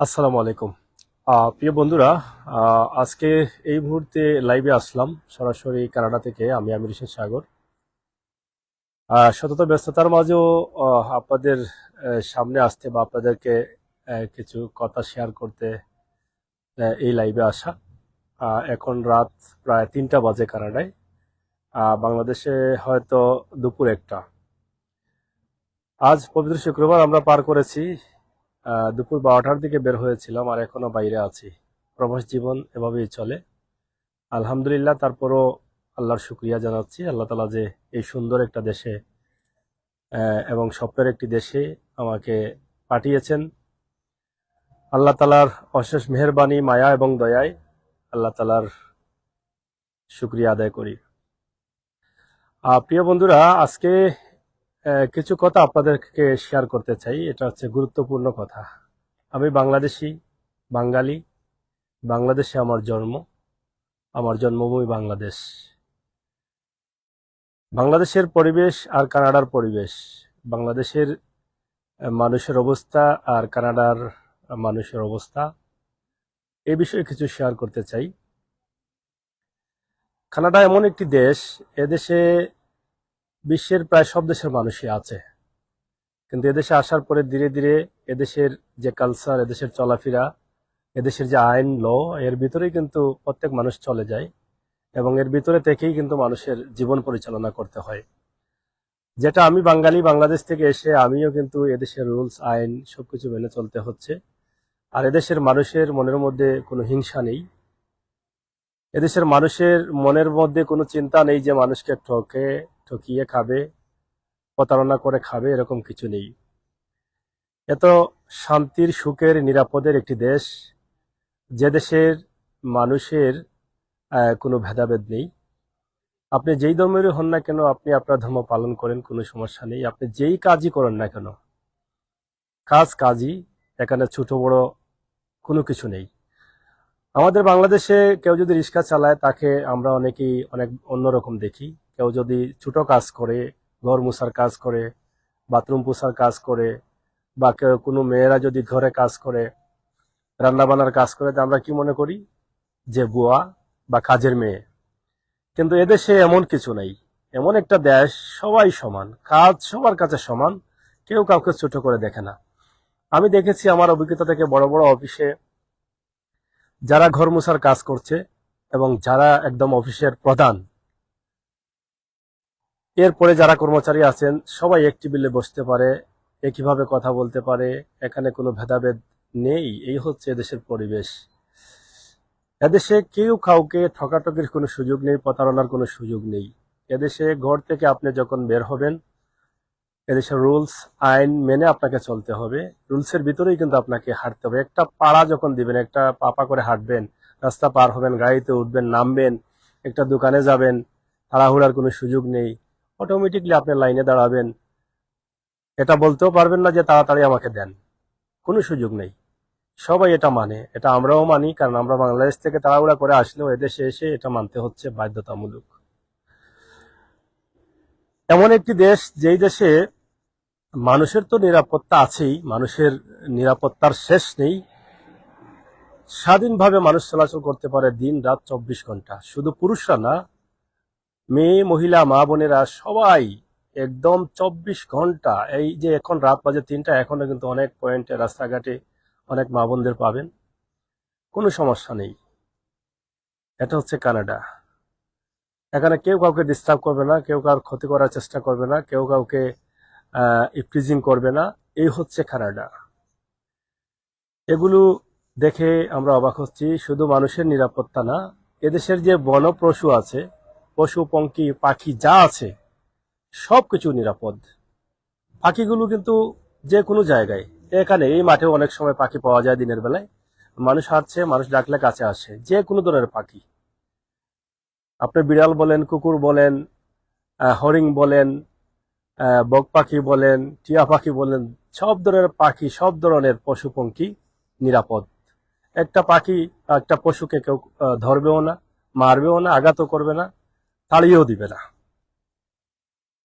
আসসালামু আলাইকুম। প্রিয় বন্ধুরা আজকে এই মুহূর্তে লাইভে আসলাম সরাসরি কানাডা থেকে, আমি আমির হোসেন সাগর। সতত ব্যস্ততার মাঝেও আপনাদের সামনে আসতে বা আপনাদেরকে কিছু কথা শেয়ার করতে এই লাইভে আসা। এখন রাত প্রায় তিনটা বাজে কানাডায়। বাংলাদেশে হয়তো দুপুর একটা। আজ পবিত্র শুক্রবার আমরা পার করেছি দুপুর বারোটার দিকে বের হয়েছিলাম আর এখনও বাইরে আছি। প্রবাস জীবন এভাবেই চলে। আলহামদুলিল্লাহ, তারপরও আল্লাহর শুক্রিয়া জানাচ্ছি। আল্লাহ তালা যে এই সুন্দর একটা দেশে এবং স্বপ্নের একটি দেশে আমাকে পাঠিয়েছেন। আল্লাহ তালার অশেষ মেহরবানি, মায়া এবং দয়ায় আল্লাহ তালার শুক্রিয়া আদায় করি। প্রিয় বন্ধুরা, আজকে কিছু কথা আপনাদেরকে শেয়ার করতে চাই। এটা হচ্ছে গুরুত্বপূর্ণ কথা। আমি বাংলাদেশি, বাঙালি, বাংলাদেশে আমার জন্ম, আমার জন্মভূমি বাংলাদেশ। বাংলাদেশের পরিবেশ আর কানাডার পরিবেশ, বাংলাদেশের মানুষের অবস্থা আর কানাডার মানুষের অবস্থা, এ বিষয়ে কিছু শেয়ার করতে চাই। কানাডা এমন একটি দেশ এদেশে বিশ্বের প্রায় সব দেশের মানুষই আছে। কিন্তু এদেশে আসার পরে ধীরে ধীরে এদেশের যে কালচার এদেশের চলাফেরা, এদেশের যে আইন ল এর ভিতরেই কিন্তু প্রত্যেক মানুষ চলে যায় এবং এর ভিতরে থেকেই কিন্তু মানুষের জীবন পরিচালনা করতে হয়। যেটা আমি বাঙালি বাংলাদেশ থেকে এসে আমিও কিন্তু এদেশের রুলস আইন সবকিছু মেনে চলতে হচ্ছে। আর এদেশের মানুষের মনের মধ্যে কোনো হিংসা নেই। এদেশের মানুষের মনের মধ্যে কোনো চিন্তা নেই যে মানুষকে ঠকে ঠকিয়ে খাবে? প্রতারণা করে খাবে, এরকম কিছু নেই। এত শান্তির, সুখের, নিরাপদের একটি দেশ, যে দেশের মানুষের কোনো ভেদাভেদ নেই। আপনি যেই ধর্মেরই হন না কেন, আপনি আপনার ধর্ম পালন করেন, কোনো সমস্যা নেই। আপনি যেই কাজই করেন না কেন, কাজ কাজই, এখানে ছোট বড় কোনো কিছু নেই। আমাদের বাংলাদেশে কেউ যদি রিক্সা চালায়, তাকে আমরা অনেকেই অনেক অন্যরকম দেখি। কেউ যদি ছোট কাজ করে, ঘর মুছার কাজ করে, বাথরুম পোছার কাজ করে, বা কেউ কোনো মেয়েরা যদি ঘরে কাজ করে রান্না বান্নার কাজ করে, তা আমরা কি মনে করি? যে বুয়া বা কাজের মেয়ে। কিন্তু এদেশে এমন কিছু নেই। এমন একটা দেশ, সবাই সমান। কাজ সবার কাছে সমান, কেউ কাউকে ছোট করে দেখে না। আমি দেখেছি আমার অভিজ্ঞতা থেকে বড় বড় অফিসে যারা ঘর মুছার কাজ করছে এবং যারা একদম অফিসের প্রধান এরপরে যারা কর্মচারী আছেন, সবাই এক টেবিলে বসতে পারে, একইভাবে কথা বলতে পারে, এখানে কোনো ভেদাভেদ নেই। এই হচ্ছে এদেশের পরিবেশ। এদেশে কেউ কাউকে ঠকাঠকির কোনো সুযোগ নেই, প্রতারণার কোনো সুযোগ নেই। এদেশে ঘর থেকে আপনি যখন বের হবেন, এদেশের রুলস, আইন মেনে আপনাকে চলতে হবে। রুলসের ভিতরেই কিন্তু আপনাকে হাঁটতে হবে। একটা পাড়া যখন দিবেন, একটা পাপা করে হাঁটবেন, রাস্তা পার হবেন, গাড়িতে উঠবেন, নামবেন, একটা দোকানে যাবেন, তাড়াহুড়ার কোনো সুযোগ নেই। অটোমেটিকলি আপনি লাইনে দাঁড়াবেন। এটা বলতেও পারবেন না যে তাড়াতাড়ি আমাকে দেন। কোনো সুযোগ নেই। সবাই এটা মানে। এটা আমরাও মানি, কারণ আমরা বাংলাদেশ থেকে তাড়াহুড়া করে আসলেও এদেশে এসে এটা মানতে হচ্ছে বাধ্যতামূলক। এমন একটি দেশ, যেই দেশে মানুষের তো নিরাপত্তা আছেই, মানুষের নিরাপত্তার শেষ নেই। স্বাধীনভাবে মানুষ চলাচল করতে পারে দিন, রাত, চব্বিশ ঘণ্টা। শুধু পুরুষরা না মেয়ে, মহিলা, মা বোনেরা সবাই একদম চব্বিশ ঘণ্টা, এই যে এখন রাত বাজে তিনটা এখনও কিন্তু অনেক পয়েন্টে রাস্তাঘাটে অনেক মা বোনদের পাবেন। কোনো সমস্যা নেই। এটা হচ্ছে কানাডা। এখানে কেউ কাউকে ডিস্টার্ব করবে না, কেউ কারোর ক্ষতি করার চেষ্টা করবে না, কেউ কাউকে ইপ্রিজিং করবে না। এই হচ্ছে কানাডা। এগুলো দেখে আমরা অবাক হচ্ছি। শুধু মানুষের নিরাপত্তা না, এদেশের যে বন পশু আছে পশু পঙ্কি পাখি যা আছে সব কিছু নিরাপদ। পাখিগুলো কিন্তু যে কোনো জায়গায়। এখানে এই মাঠে অনেক সময় পাখি পাওয়া যায় দিনের বেলায়। মানুষ হাঁটছে, মানুষ ডাকলে কাছে আসে। যে কোনো ধরনের পাখি। আপনি বিড়াল বলেন, কুকুর বলেন হরিং বলেন বক পাখি বলেন, টিয়া পাখি বলেন, সব ধরনের পাখি, সব ধরনের পশু পঙ্খী নিরাপদ। একটা পাখি, একটা পশুকে কেউ ধরবেও না, মারবেও না, আঘাতও করবে না। তাড়িয়েও দিবে না।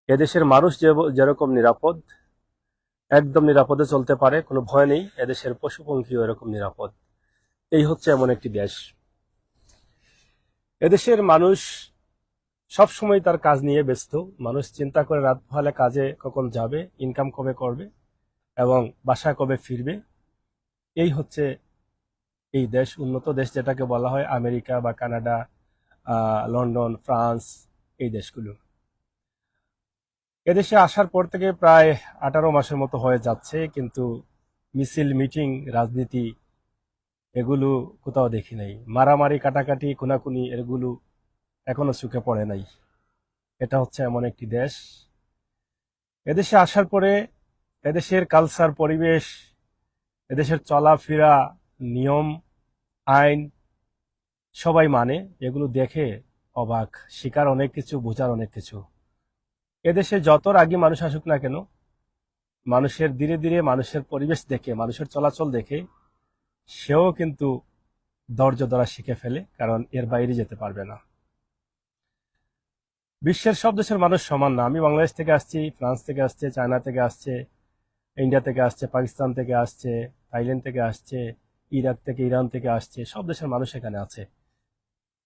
এদেশের মানুষ যে যেরকম নিরাপদ, একদম নিরাপদে চলতে পারে, কোনো ভয় নেই। এদেশের পশু পঙ্খীও এরকম নিরাপদ। এই হচ্ছে এমন একটি দেশ। এদেশের মানুষ সব সময় তার কাজ নিয়ে ব্যস্ত। মানুষ চিন্তা করে রাত ভালে কাজে কখন যাবে ইনকাম কবে করবে এবং বাসায় কবে ফিরবে। এই হচ্ছে এই দেশ, উন্নত দেশ যেটাকে বলা হয় আমেরিকা বা কানাডা লন্ডন, ফ্রান্স, এই দেশগুলো। এদেশে আসার পর থেকে প্রায় আঠারো মাসের মতো হয়ে যাচ্ছে, কিন্তু মিছিল, মিটিং, রাজনীতি এগুলো কোথাও দেখি নাই। মারামারি, কাটাকাটি, খুনাখুনি এগুলো এখনও চোখে পড়ে নাই। এটা হচ্ছে এমন একটি দেশ। এদেশে আসার পরে এদেশের কালচার পরিবেশ, এদেশের চলাফেরা নিয়ম, আইন সবাই মানে এগুলো দেখে অবাক। শিকার অনেক কিছু, বোঝার অনেক কিছু। এদেশে যত রাগী মানুষ আসুক না কেন, মানুষের ধীরে ধীরে, মানুষের পরিবেশ দেখে, মানুষের চলাচল দেখে, সেও কিন্তু ধৈর্য ধরা শিখে ফেলে, কারণ এর বাইরে যেতে পারবে না। বিশ্বের সব দেশের মানুষ সমান না। আমি বাংলাদেশ থেকে আসছি, ফ্রান্স থেকে আসছে, চায়না থেকে আসছে, ইন্ডিয়া থেকে আসছে, পাকিস্তান থেকে আসছে, থাইল্যান্ড থেকে আসছে, ইরাক থেকে, ইরান থেকে আসছে, সব দেশের মানুষ এখানে আছে।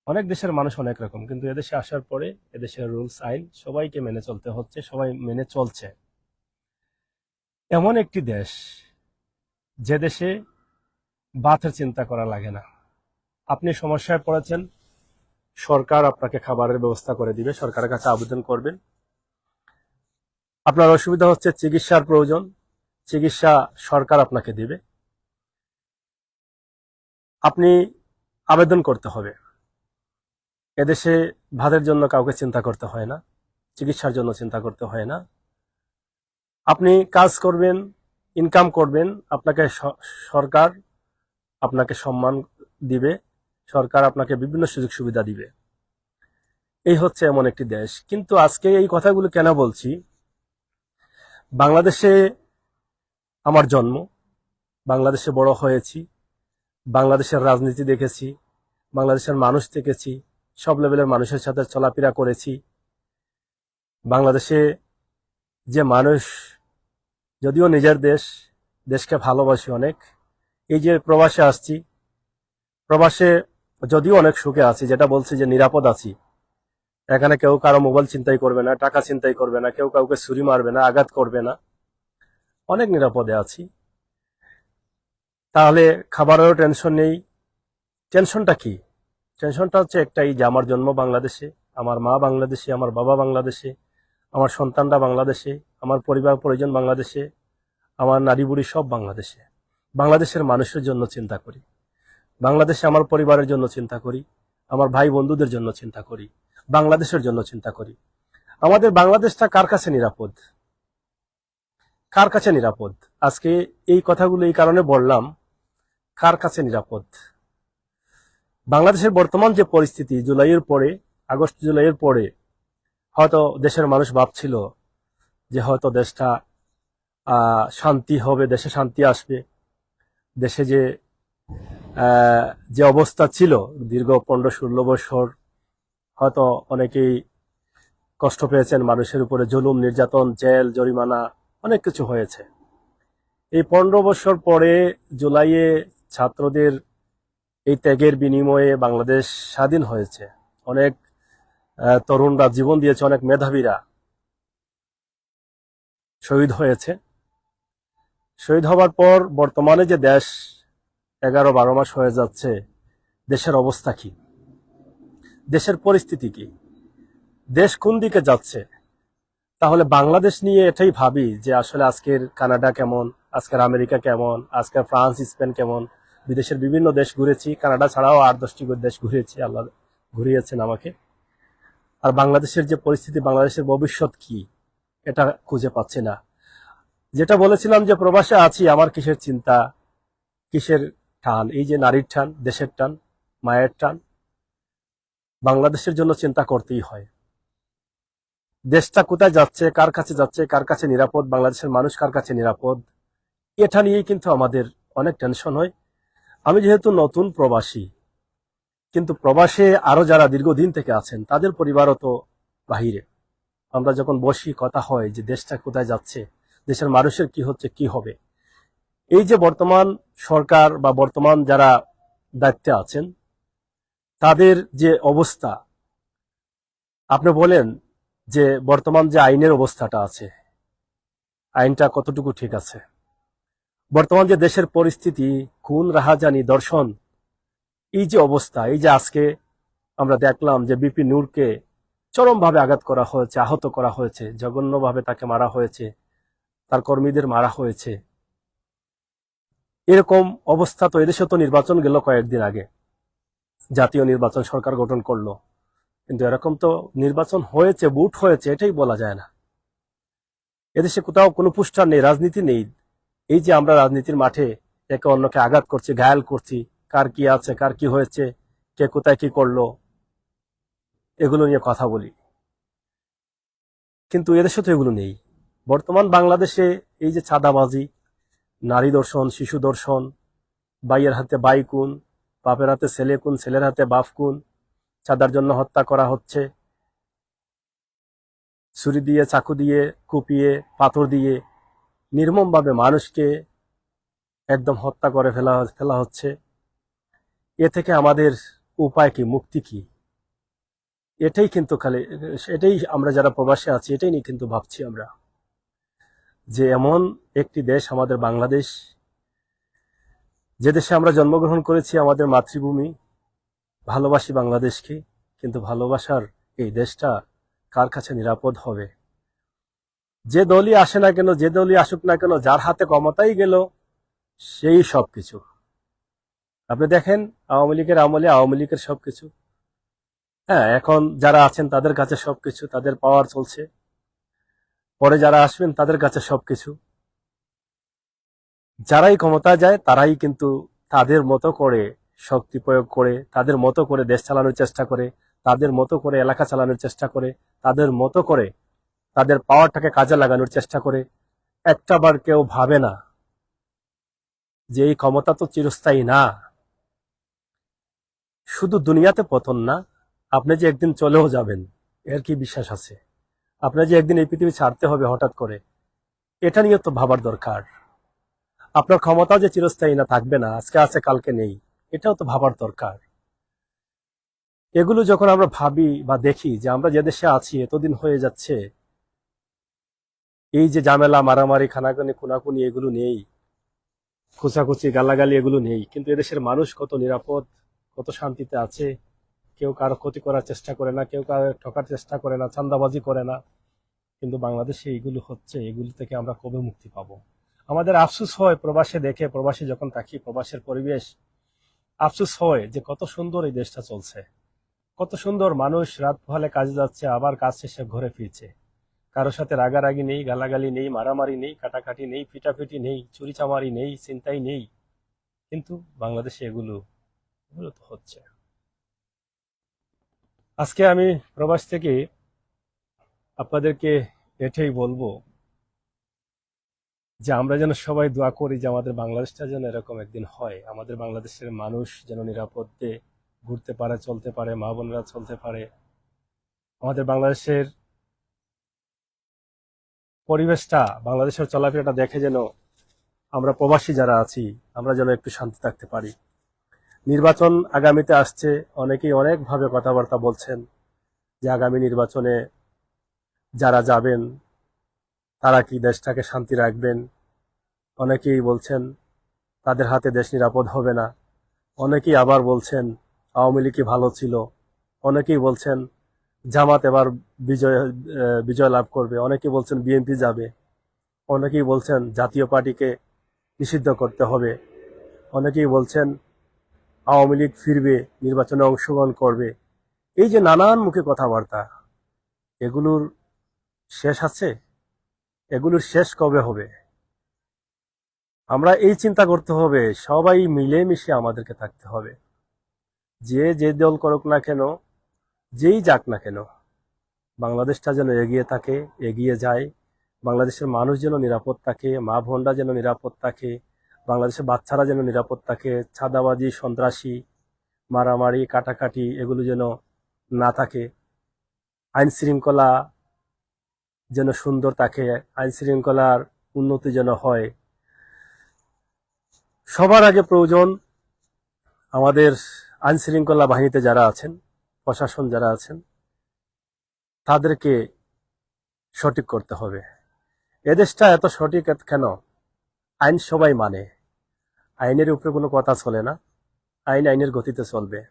অনেক দেশের মানুষ অনেক রকম, কিন্তু এদেশে আসার পরে এদেশের রুলস, আইন সবাইকে মেনে চলতে হচ্ছে, সবাই মেনে চলছে। এমন একটি দেশ যে দেশে বাথের চিন্তা করা লাগে না। আপনি সমস্যায় পড়েছেন, সরকার আপনাকে খাবারের ব্যবস্থা করে দিবে, সরকারের কাছে আবেদন করবেন। আপনার অসুবিধা হচ্ছে চিকিৎসার প্রয়োজন, চিকিৎসা সরকার আপনাকে দিবে। আপনি আবেদন করতে হবে। এদেশে ভাতের জন্য কাউকে চিন্তা করতে হয় না, চিকিৎসার জন্য চিন্তা করতে হয় না। আপনি কাজ করবেন ইনকাম করবেন, আপনাকে সরকার আপনাকে সম্মান দিবে, সরকার আপনাকে বিভিন্ন সুযোগ সুবিধা দিবে। এই হচ্ছে এমন একটি দেশ। কিন্তু আজকে এই কথাগুলো কেন বলছি? বাংলাদেশে আমার জন্ম, বাংলাদেশে বড় হয়েছি, বাংলাদেশের রাজনীতি দেখেছি, বাংলাদেশের মানুষ দেখেছি সব লেভেলের মানুষের সাথে চলাফেরা করেছি। বাংলাদেশে যে মানুষ, যদিও নিজের দেশ, দেশকে ভালোবাসি অনেক। এই যে প্রবাসে আসছি, প্রবাসে যদিও অনেক সুখে আছি, যেটা বলছি যে নিরাপদ আছি। এখানে কেউ কারও মোবাইল চিন্তাই করবে না, টাকা চিন্তাই করবে না, কেউ কাউকে ছুরি মারবে না, আঘাত করবে না। অনেক নিরাপদে আছি। তাহলে খাবারেরও টেনশন নেই। টেনশনটা কি? টেনশনটা হচ্ছে একটাই যে আমার জন্ম বাংলাদেশে, আমার মা বাংলাদেশে, আমার বাবা বাংলাদেশে, আমার সন্তানরা বাংলাদেশে, আমার পরিবার পরিজন বাংলাদেশে, আমার নারী বুড়ি সব বাংলাদেশে। বাংলাদেশের মানুষের জন্য চিন্তা করি। বাংলাদেশে আমার পরিবারের জন্য চিন্তা করি। আমার ভাই বন্ধুদের জন্য চিন্তা করি। বাংলাদেশের জন্য চিন্তা করি। আমাদের বাংলাদেশটা কার কাছে নিরাপদ? কার কাছে নিরাপদ? আজকে এই কথাগুলো এই কারণে বললাম, কার কাছে নিরাপদ? বাংলাদেশের বর্তমান যে পরিস্থিতি জুলাইয়ের পরে, আগস্ট জুলাইয়ের পরে, হয়তো দেশের মানুষ ভাবছিল যে হয়তো দেশটা শান্তি হবে, দেশে শান্তি আসবে। দেশে যে যে অবস্থা ছিল, দীর্ঘ পনেরো ষোলো বছর, হয়তো অনেকেই কষ্ট পেয়েছেন মানুষের উপরে জুলুম, নির্যাতন, জেল, জরিমানা, অনেক কিছু হয়েছে। এই পনেরো বছর পরে জুলাইয়ে ছাত্রদের এই ত্যাগের বিনিময়ে বাংলাদেশ স্বাধীন হয়েছে। অনেক তরুণরা জীবন দিয়েছে, অনেক মেধাবীরা শহীদ হয়েছে। শহীদ হবার পর বর্তমানে যে দেশ এগারো বারো মাস হয়ে যাচ্ছে, দেশের অবস্থা কি? দেশের পরিস্থিতি কি? দেশ কোন দিকে যাচ্ছে? তাহলে বাংলাদেশ নিয়ে এটাই ভাবি যে আসলে আজকের কানাডা কেমন, আজকের আমেরিকা কেমন, আজকের ফ্রান্স, স্পেন কেমন বিদেশের বিভিন্ন দেশ ঘুরেছি, কানাডা ছাড়াও আট দশটি দেশ ঘুরেছি, আল্লাহ ঘুরিয়েছেন আমাকে। আর বাংলাদেশের যে পরিস্থিতি, বাংলাদেশের ভবিষ্যৎ কি, এটা খুঁজে পাচ্ছি না। যেটা বলেছিলাম যে প্রবাসে আছি, আমার কিসের চিন্তা, কিসের টান? এই যে নারীর টান, দেশের টান, মায়ের টান, বাংলাদেশের জন্য চিন্তা করতেই হয়। দেশটা কোথায় যাচ্ছে, কার কাছে যাচ্ছে, কার কাছে নিরাপদ, বাংলাদেশের মানুষ কার কাছে নিরাপদ, এটা নিয়েই কিন্তু আমাদের অনেক টেনশন হয়। আমি যেহেতু নতুন প্রবাসী, কিন্তু প্রবাসে আরও যারা দীর্ঘদিন থেকে আছেন, তাদের পরিবারও তো বাহিরে। আমরা যখন বসি, কথা হয় যে দেশটা কোথায় যাচ্ছে, দেশের মানুষের কি হচ্ছে, কি হবে। এই যে বর্তমান সরকার বা বর্তমান যারা দায়িত্বে আছেন, তাদের যে অবস্থা, আপনি বলেন যে বর্তমান যে আইনের অবস্থাটা আছে, আইনটা কতটুকু ঠিক আছে? বর্তমান যে দেশের পরিস্থিতি, খুন, রাহাজানি, দর্শন, এই যে অবস্থা, এই যে আজকে আমরা দেখলাম যে বিপি নূরকে চরমভাবে আঘাত করা হয়েছে, আহত করা হয়েছে, জঘন্যভাবে তাকে মারা হয়েছে, তার কর্মীদের মারা হয়েছে। এরকম অবস্থা তো এদেশে তো নির্বাচন গেল কয়েকদিন আগে। জাতীয় নির্বাচন সরকার গঠন করল। কিন্তু এরকম তো নির্বাচন হয়েছে বুট হয়েছে, এটাই বলা যায় না। এদেশে কোথাও কোনো পুষ্ঠার নেই, রাজনীতি নেই। এই যে আমরা রাজনীতির মাঠে একে অন্যকে আঘাত করছি, ঘায়াল করছি, কার কি আছে, কার কি হয়েছে, কে কোথায় কি করল, এগুলো নিয়ে কথা বলি। কিন্তু এদেশে তো এগুলো নেই। বর্তমান বাংলাদেশে এই যে চাঁদাবাজি, নারী দর্শন, শিশু দর্শন, বাইয়ের হাতে বাই কুন বাপের হাতে ছেলে কুন ছেলের হাতে বাপ কুন চাঁদার জন্য হত্যা করা হচ্ছে, ছুরি দিয়ে, চাকু দিয়ে, কুপিয়ে, পাথর দিয়ে নির্মমভাবে মানুষকে একদম হত্যা করে ফেলা ফেলা হচ্ছে। এ থেকে আমাদের উপায় কি, মুক্তি কি? এটাই কিন্তু খালি, এটাই আমরা যারা প্রবাসে আছি, এটাই নিয়ে কিন্তু ভাবছি আমরা। যে এমন একটি দেশ আমাদের বাংলাদেশ, যে দেশে আমরা জন্মগ্রহণ করেছি আমাদের মাতৃভূমি, ভালোবাসি বাংলাদেশকে, কিন্তু ভালোবাসার এই দেশটা কার কাছে নিরাপদ হবে? যে দলই আসে না কেন, যে দলই আসুক না কেন, যার হাতে ক্ষমতাই গেল, সেই সব কিছু আপনি দেখেন, আওয়ামী লীগের আমলে আওয়ামী লীগের সব কিছু হ্যাঁ এখন যারা আছেন তাদের কাছে সব কিছু তাদের পাওয়ার চলছে। পরে যারা আসবেন তাদের কাছে সব কিছু যারাই ক্ষমতায় যায়, তারাই কিন্তু তাদের মতো করে শক্তি প্রয়োগ করে, তাদের মতো করে দেশ চালানোর চেষ্টা করে, তাদের মতো করে এলাকা চালানোর চেষ্টা করে, তাদের মতো করে তাদের পাওয়ারটাকে কাজে লাগানোর চেষ্টা করে। একটা বার কেউ ভাবে না যে এই ক্ষমতা তো চিরস্থায়ী না। শুধু দুনিয়াতে পতন না, আপনি যে একদিন চলেও যাবেন, এর কি বিশ্বাস আছে? আপনার যে একদিন এই পৃথিবী ছাড়তে হবে হঠাৎ করে, এটা নিয়ে তো ভাবার দরকার। আপনার ক্ষমতা যে চিরস্থায়ী না, থাকবে না, আজকে আছে, কালকে নেই, এটাও তো ভাবার দরকার। এগুলো যখন আমরা ভাবি বা দেখি যে আমরা যে দেশে আছি, এতদিন হয়ে যাচ্ছে এই যে ঝামেলা, মারামারি, খানাখানি, খুনাখুনি এগুলো নেই। খোঁচাখুচি, গালাগালি এগুলো নেই। কিন্তু এদেশের মানুষ কত নিরাপদ, কত শান্তিতে আছে। কেউ কারও ক্ষতি করার চেষ্টা করে না, কেউ কারও ঠকার চেষ্টা করে না চান্দাবাজি করে না। কিন্তু বাংলাদেশে এইগুলো হচ্ছে, এগুলো থেকে আমরা কবে মুক্তি পাব? আমাদের আফসুস হয় প্রবাসে দেখে, প্রবাসে যখন থাকি, প্রবাসের পরিবেশ। আফসুস হয় যে কত সুন্দর এই দেশটা চলছে। কত সুন্দর মানুষ রাত পোহালে কাজে যাচ্ছে, আবার কাজ শেষে ঘরে ফিরছে। কারোর সাথে রাগারাগি নেই, গালাগালি নেই, মারামারি নেই, কাটাকাটি নেই, পিটাপিটি নেই চুরি চামারি নেই চিন্তাই নেই। কিন্তু বাংলাদেশে এগুলো এগুলো তো হচ্ছে আজকে আমি প্রবাস থেকে আপনাদেরকে এটাই বলব যে আমরা যেন সবাই দোয়া করি যে আমাদের বাংলাদেশটা যেন এরকম একদিন হয়। আমাদের বাংলাদেশের মানুষ যেন নিরাপদে ঘুরতে পারে, চলতে পারে, মা বোনেরা চলতে পারে। আমাদের বাংলাদেশের পরিবেশটা, বাংলাদেশের চলাফেরাটা দেখে যেন আমরা প্রবাসী যারা আছি, আমরা যেন একটু শান্তি থাকতে পারি। নির্বাচন আগামীতে আসছে, অনেকেই অনেকভাবে কথাবার্তা বলছেন যে আগামী নির্বাচনে যারা যাবেন, তারা কি দেশটাকে শান্তি রাখবেন? অনেকেই বলছেন, তাদের হাতে দেশ নিরাপদ হবে না। অনেকেই আবার বলছেন, আওয়ামী লীগই ভালো ছিল? অনেকেই বলছেন জামাত এবার বিজয় বিজয় লাভ করবে। অনেকেই বলছেন বিএনপি যাবে। অনেকেই বলছেন জাতীয় পার্টিকে নিষিদ্ধ করতে হবে। অনেকেই বলছেন আওয়ামী লীগ ফিরবে, নির্বাচনে অংশগ্রহণ করবে। এই যে নানান মুখে কথাবার্তা, এগুলোর শেষ আছে? এগুলোর শেষ কবে হবে? আমরা এই চিন্তা করতে হবে, সবাই মিলেমিশে আমাদেরকে থাকতে হবে। যে যে দল করুক না কেন যেই যাক না কেন, বাংলাদেশটা যেন এগিয়ে থাকে, এগিয়ে যায়, বাংলাদেশের মানুষ যেন নিরাপদ থাকে, মা বোনরা যেন নিরাপদ থাকে, বাংলাদেশের বাচ্চারা যেন নিরাপদ থাকে, ছাদাবাজি, সন্ত্রাসী, মারামারি, কাটাকাটি এগুলো যেন না থাকে, আইন শৃঙ্খলা যেন সুন্দর থাকে, আইন শৃঙ্খলার উন্নতি যেন হয়। সবার আগে প্রয়োজন আমাদের আইন শৃঙ্খলা বাহিনীতে যারা আছেন প্রশাসন যারা আছেন, তাদেরকে সঠিক করতে হবে। এদেশটা এত সঠিক কেন? আইন সবাই মানে। আইনের উপরে কোনো কথা চলে না। আইন আইনের গতিতে চলবে।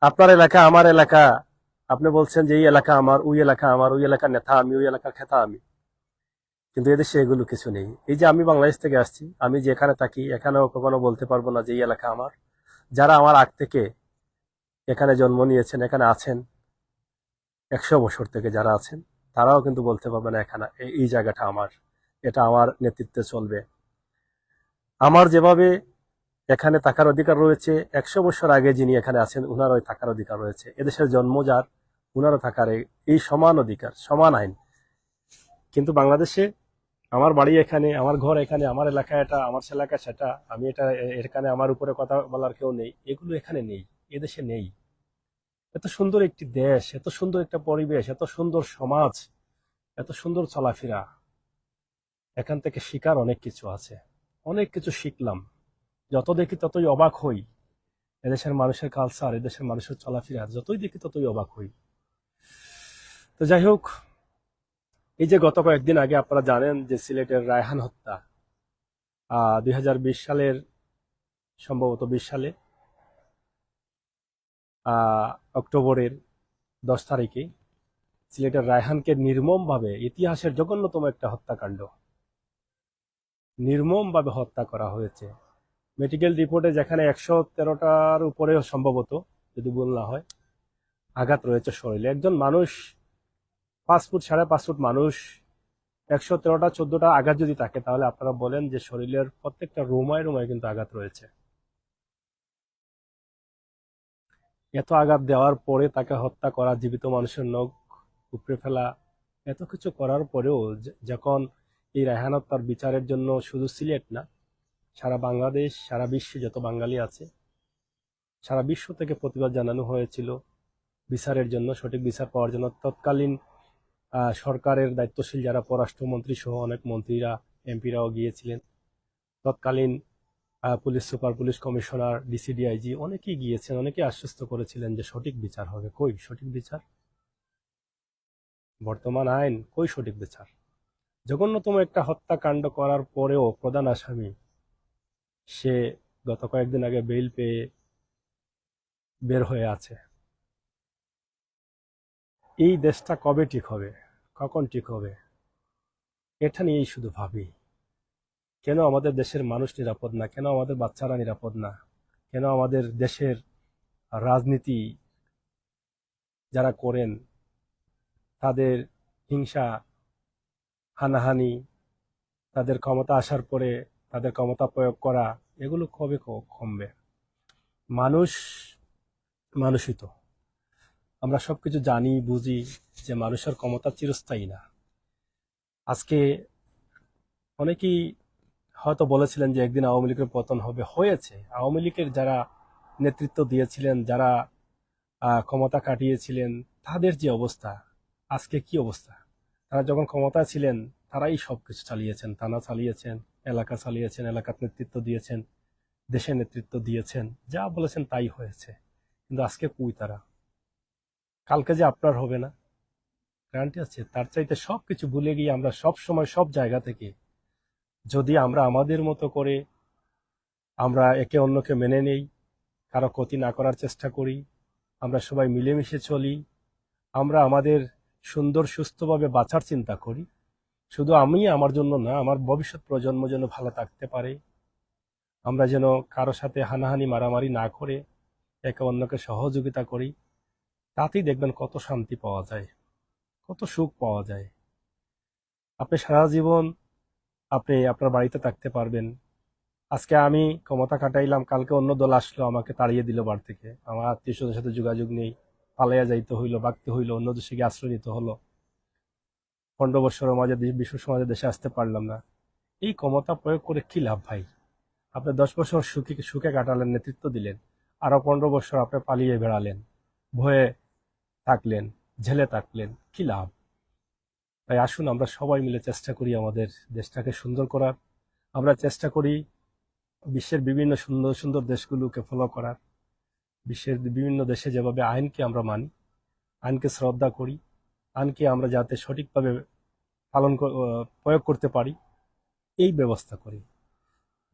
আপনার এলাকা আমার এলাকা। আপনি বলছেন যে এই এলাকা আমার, ওই এলাকা আমার, ওই এলাকার নেতা আমি, ওই এলাকার খেতা আমি। কিন্তু এদেশে এগুলো কিছু নেই। এই যে আমি বাংলাদেশ থেকে আসছি, আমি যেখানে থাকি, এখানেও কখনো বলতে পারব না যে এই এলাকা আমার। যারা আমার আগ থেকে এখানে জন্ম নিয়েছেন, এখানে আছেন। একশো বছর থেকে যারা আছেন, তারাও কিন্তু বলতে পারবে না এখানে এই- জায়গাটা আমার, এটা আমার নেতৃত্বে চলবে। আমার যেভাবে এখানে থাকার অধিকার রয়েছে, একশো বছর আগে যিনি এখানে আছেন উনারও থাকার অধিকার রয়েছে। এদেশের জন্ম যার, উনারও থাকার এই সমান অধিকার, সমান আইন। কিন্তু বাংলাদেশে আমার বাড়ি এখানে, আমার ঘর এখানে, আমার এলাকা এটা, আমার এলাকা সেটা, আমি এটা এখানে আমার উপরে কথা বলার কেউ নেই, এগুলো এখানে নেই এদেশে নেই। এত সুন্দর একটি দেশ, এত সুন্দর একটা পরিবেশ, এত সুন্দর সমাজ, এত সুন্দর চলাফেরা। এখান থেকে শিকার অনেক কিছু আছে। অনেক কিছু শিখলাম। যত দেখি ততই অবাক হই। এদেশের মানুষের কালচার এদেশের মানুষের চলাফেরা, যতই দেখি ততই অবাক হই। তো যাই হোক, এই যে গত কয়েকদিন আগে আপনারা জানেন যে সিলেটের রায়হান হত্যা দুই হাজার বিশ সালের, সম্ভবত বিশ সালে অক্টোবরের দশ তারিখে সিলেটের রায়হানকে নির্মমভাবে ইতিহাসের জঘন্যতম একটা হত্যাকাণ্ড। নির্মমভাবে হত্যা করা হয়েছে। মেডিকেল রিপোর্টে যেখানে একশো তেরোটার উপরে সম্ভবত, যদি ভুল না হয়, আঘাত রয়েছে শরীরে। একজন মানুষ, পাঁচ ফুট, সাড়ে পাঁচ ফুট মানুষ, একশো তেরোটা, চোদ্দটা আঘাত যদি থাকে, তাহলে আপনারা বলেন যে শরীরের প্রত্যেকটা রুমায় রুমায় কিন্তু আঘাত রয়েছে। এত আঘাত দেওয়ার পরে তাকে হত্যা করা, জীবিত মানুষের নখ উপড়ে ফেলা, এত কিছু করার পরেও যখন এই রায়হান হত্যার বিচারের জন্য শুধু সিলেট না, সারা বাংলাদেশ, সারা বিশ্বে যত বাঙালি আছে, সারা বিশ্ব থেকে প্রতিবাদ জানানো হয়েছিল বিচারের জন্য, সঠিক বিচার পাওয়ার জন্য। তৎকালীন সরকারের দায়িত্বশীল যারা পররাষ্ট্রমন্ত্রী সহ অনেক মন্ত্রীরা, এমপিরাও গিয়েছিলেন। তৎকালীন police super, police commissioner, DC DIG অনেকেই গিয়েছেন, অনেকেই আশ্বস্ত করেছিলেন যে সঠিক বিচার হবে। কই সঠিক বিচার? বর্তমান আইন কই সঠিক বিচার? জঘন্যতম একটা হত্যাকাণ্ড করার পরেও প্রধান আসামি, সে গত কয়েকদিন আগে বেইল পেয়ে বের হয়ে আছে। এই দেশটা কবে ঠিক হবে? কখন ঠিক হবে? এটা নিয়েই শুধু ভাবি। কেন আমাদের দেশের মানুষ নিরাপদ না? কেন আমাদের বাচ্চারা নিরাপদ না? কেন আমাদের দেশের রাজনীতি যারা করেন, তাদের হিংসা, হানাহানি, তাদের ক্ষমতা আসার পরে তাদের ক্ষমতা প্রয়োগ করা, এগুলো কবে কমবে? মানুষ মানুষই তো আমরা সব কিছু জানি, বুঝি যে মানুষের ক্ষমতা চিরস্থায়ী না। আজকে অনেকেই হয়তো বলেছিলেন যে একদিন আওয়ামী লীগের পতন হবে। হয়েছে। আওয়ামী লীগের যারা নেতৃত্ব দিয়েছিলেন, যারা ক্ষমতা কাটিয়েছিলেন, তাদের যে অবস্থা, আজকে কি অবস্থা? তারা যখন ক্ষমতা ছিলেন, তারাই সব কিছু চালিয়েছেন। থানা চালিয়েছেন, এলাকা চালিয়েছেন, এলাকার নেতৃত্ব দিয়েছেন, দেশের নেতৃত্ব দিয়েছেন। যা বলেছেন তাই হয়েছে। কিন্তু আজকে কুই তারা? কালকে যে আপনার হবে না? গ্যারান্টি আছে। তার চাইতে সব কিছু ভুলে গিয়ে আমরা সব সময় সব জায়গা থেকে যদি আমরা আমাদের মতো করে আমরা একে অন্যকে মেনে নেই, কারও ক্ষতি না করার চেষ্টা করি, আমরা সবাই মিলেমিশে চলি, আমরা আমাদের সুন্দর সুস্থভাবে বাঁচার চিন্তা করি, শুধু আমি আমার জন্য না, আমার ভবিষ্যৎ প্রজন্ম যেন ভালো থাকতে পারে, আমরা যেন কারও সাথে হানাহানি মারামারি না করে একে অন্যকে সহযোগিতা করি, তাতেই দেখবেন কত শান্তি পাওয়া যায়, কত সুখ পাওয়া যায়। আপনি সারা জীবন আপনি আপনার বাড়িতে থাকতে পারবেন। আজকে আমি ক্ষমতা কাটাইলাম কালকে অন্য দল আসলো, আমাকে তাড়িয়ে দিল বাড়ি থেকে। আমার আত্মীয় স্বজনের সাথে যোগাযোগ নেই, পালাইয়া যাইতে হইল বাঁকতে হইল, অন্য দেশে গিয়ে আশ্রয় নিতে হলো। পনেরো বছরের মাঝে বিশ্ব সমাজে দেশে আসতে পারলাম না। এই ক্ষমতা প্রয়োগ করে কি লাভ ভাই? আপনি দশ বছর সুখে সুখে কাটালেন, নেতৃত্ব দিলেন আরও পনেরো বছর আপনি পালিয়ে বেড়ালেন, ভয়ে থাকলেন, ঝেলে থাকলেন, কি লাভ? তাই আসুন আমরা সবাই মিলে চেষ্টা করি আমাদের দেশটাকে সুন্দর করার। আমরা চেষ্টা করি বিশ্বের বিভিন্ন সুন্দর সুন্দর দেশগুলোকে ফলো করার। বিশ্বের বিভিন্ন দেশে যেভাবে আইনকে আমরা মানি, আইনকে শ্রদ্ধা করি, আইনকে আমরা যাতে সঠিকভাবে পালন প্রয়োগ করতে পারি, এই ব্যবস্থা করি।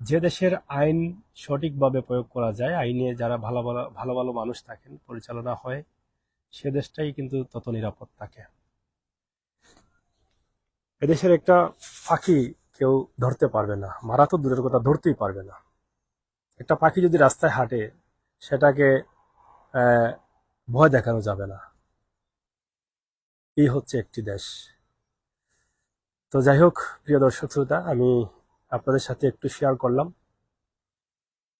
যে দেশের আইন সঠিকভাবে প্রয়োগ করা যায়, আইনে যারা ভালো ভালো ভালো ভালো মানুষ থাকেন, পরিচালনা হয়, সে দেশটাই কিন্তু তত নিরাপদ থাকে। এদেশের একটা পাখি কেউ ধরতে পারবে না। মারা তো দূরের কথা, ধরতেই পারবে না। একটা পাখি যদি রাস্তায় হাঁটে, সেটাকে ভয় দেখানো যাবে না। এই হচ্ছে একটি দেশ। তো যাই হোক, প্রিয় দর্শক শ্রোতা, আমি আপনাদের সাথে একটু শেয়ার করলাম।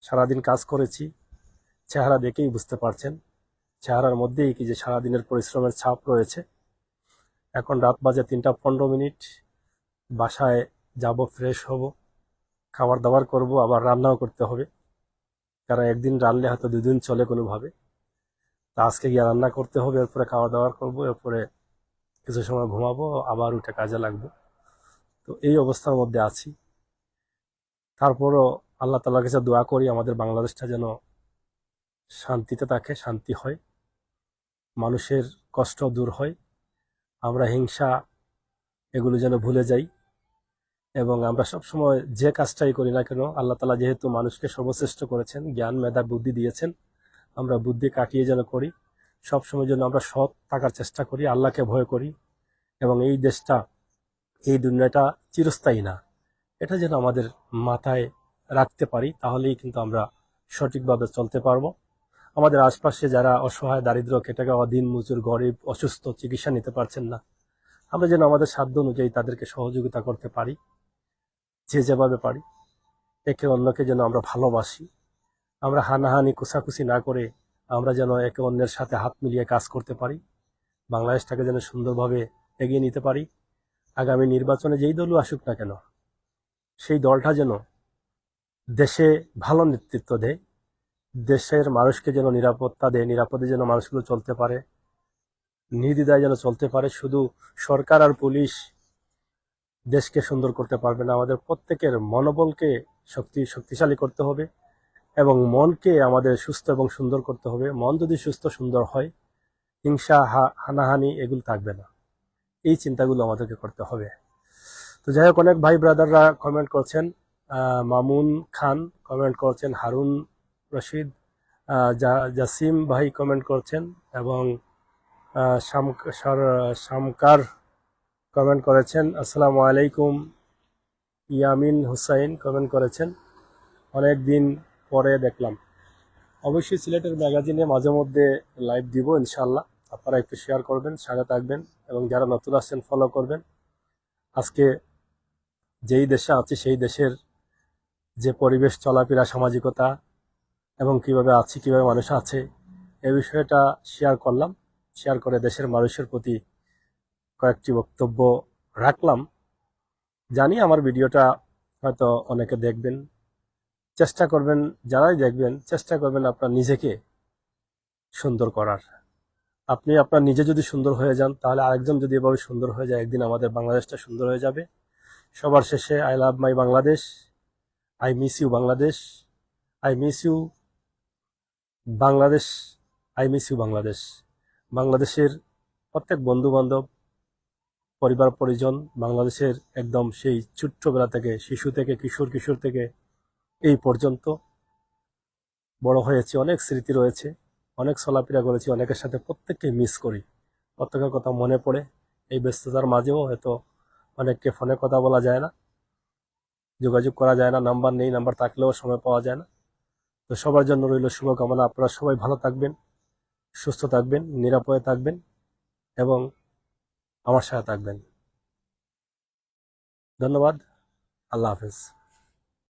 সারাদিন কাজ করেছি। চেহারা দেখেই বুঝতে পারছেন। চেহারার মধ্যেই কি যে সারাদিনের পরিশ্রমের ছাপ রয়েছে। এখন রাত বাজে তিনটা পনেরো মিনিট। বাসায় যাব ফ্রেশ হব। খাবার দাবার করব, আবার রান্নাও করতে হবে। কারণ একদিন রানলে হয়তো দুদিন চলে কোনোভাবে। তা আজকে গিয়ে রান্না করতে হবে, এরপরে খাওয়া দাওয়া করব, এরপরে কিছু সময় ঘুমাবো, আবার উঠে কাজে লাগবো। তো এই অবস্থার মধ্যে আছি। তারপরও আল্লাহ তালার কাছে দোয়া করি, আমাদের বাংলাদেশটা যেন শান্তিতে থাকে, শান্তি হয়। মানুষের কষ্ট দূর হয়। আমরা হিংসা, এগুলো যেন ভুলে যাই এবং আমরা সবসময় যে কাজটাই করি না কেন, আল্লাহ তালা যেহেতু মানুষকে সর্বশ্রেষ্ঠ করেছেন, জ্ঞান, মেধা, বুদ্ধি দিয়েছেন, আমরা বুদ্ধি কাটিয়ে যেন করি, সবসময় যেন আমরা সৎ থাকার চেষ্টা করি, আল্লাহকে ভয় করি এবং এই দেশটা, এই দুনিয়াটা চিরস্থায়ী না। এটা যেন আমাদের মাথায় রাখতে পারি, তাহলেই কিন্তু আমরা সঠিকভাবে চলতে পারব। আমাদের আশপাশে যারা অসহায়, দারিদ্র কেটে গাওয়া দিন মজুর, গরিব, অসুস্থ, চিকিৎসা নিতে পারছেন না, আমরা যেন আমাদের সাধ্য অনুযায়ী তাদেরকে সহযোগিতা করতে পারি, যে যেভাবে পারি। একে অন্যকে যেন আমরা ভালোবাসি। আমরা হানাহানি কুসাকুসি না করে আমরা যেন একে অন্যের সাথে হাত মিলিয়ে কাজ করতে পারি। বাংলাদেশটাকে যেন সুন্দরভাবে এগিয়ে নিতে পারি। আগামী নির্বাচনে যেই দলও আসুক না কেন, সেই দলটা যেন দেশে ভালো নেতৃত্ব দেয়। দেশের মানুষকে যেন নিরাপত্তা দেয়, নিরাপদে যেন মানুষগুলো চলতে পারে নির্দ্বিধায় যেন চলতে পারে, শুধু সরকার আর পুলিশ দেশকে সুন্দর করতে পারবে না। আমাদের প্রত্যেকের মনোবলকে শক্তি, শক্তিশালী করতে হবে এবং মনকে আমাদের সুস্থ এবং সুন্দর করতে হবে। মন যদি সুস্থ, সুন্দর হয়, হিংসা হানাহানি এগুলো থাকবে না। এই চিন্তাগুলো আমাদেরকে করতে হবে। তো যাই হোক, অনেক ভাই ব্রাদাররা কমেন্ট করছেন মামুন খান কমেন্ট করছেন, হারুন রশিদ জাসিম ভাই কমেন্ট করছেন এবং শামকার কমেন্ট করেছেন। আসসালামু আলাইকুম। ইয়ামিন হুসাইন কমেন্ট করেছেন। অনেক দিন পরে দেখলাম। অবশ্যই সিলেটের ম্যাগাজিনে মাঝে মধ্যে লাইভ দিব ইনশাল্লাহ আপনারা একটু শেয়ার করবেন, সাথে থাকবেন এবং যারা নতুন আসছেন ফলো করবেন। আজকে যেই দেশে আছি, সেই দেশের যে পরিবেশ, চলাফেরা, সামাজিকতা এবং কীভাবে আছি, কীভাবে মানুষ আছে এই বিষয়টা শেয়ার করলাম। শেয়ার করে দেশের মানুষের প্রতি কয়েকটি বক্তব্য রাখলাম। জানি আমার ভিডিওটা হয়তো অনেকে দেখবেন। চেষ্টা করবেন, যারাই দেখবেন, চেষ্টা করবেন আপনার নিজেকে সুন্দর করার। আপনি আপনার নিজে যদি সুন্দর হয়ে যান, তাহলে আরেকজন যদি এভাবে সুন্দর হয়ে যায়, একদিন আমাদের বাংলাদেশটা সুন্দর হয়ে যাবে। সবার শেষে I love my Bangladesh I miss you Bangladesh I miss you Bangladesh I miss you Bangladesh. বাংলাদেশের প্রত্যেক বন্ধু বান্ধব পরিবার, পরিজন বাংলাদেশের একদম সেই ছোট্টবেলা থেকে, শিশু থেকে, কিশোর কিশোর থেকে এই পর্যন্ত বড় হয়েছে। অনেক স্মৃতি রয়েছে, অনেক চলাফেরা করেছি, অনেকের সাথে প্রত্যেককে মিস করি। প্রত্যেকের কথা মনে পড়ে, এই ব্যস্ততার মাঝেও হয়তো অনেককে ফোনে কথা বলা যায় না, যোগাযোগ করা যায় না নাম্বার নেই নাম্বার থাকলেও সময় পাওয়া যায় না। তো সবার জন্য রইল শুভকামনা। আপনারা সবাই ভালো থাকবেন, সুস্থ থাকবেন, নিরাপদে থাকবেন এবং আমার সাথে থাকবেন। ধন্যবাদ। আল্লাহ হাফেজ।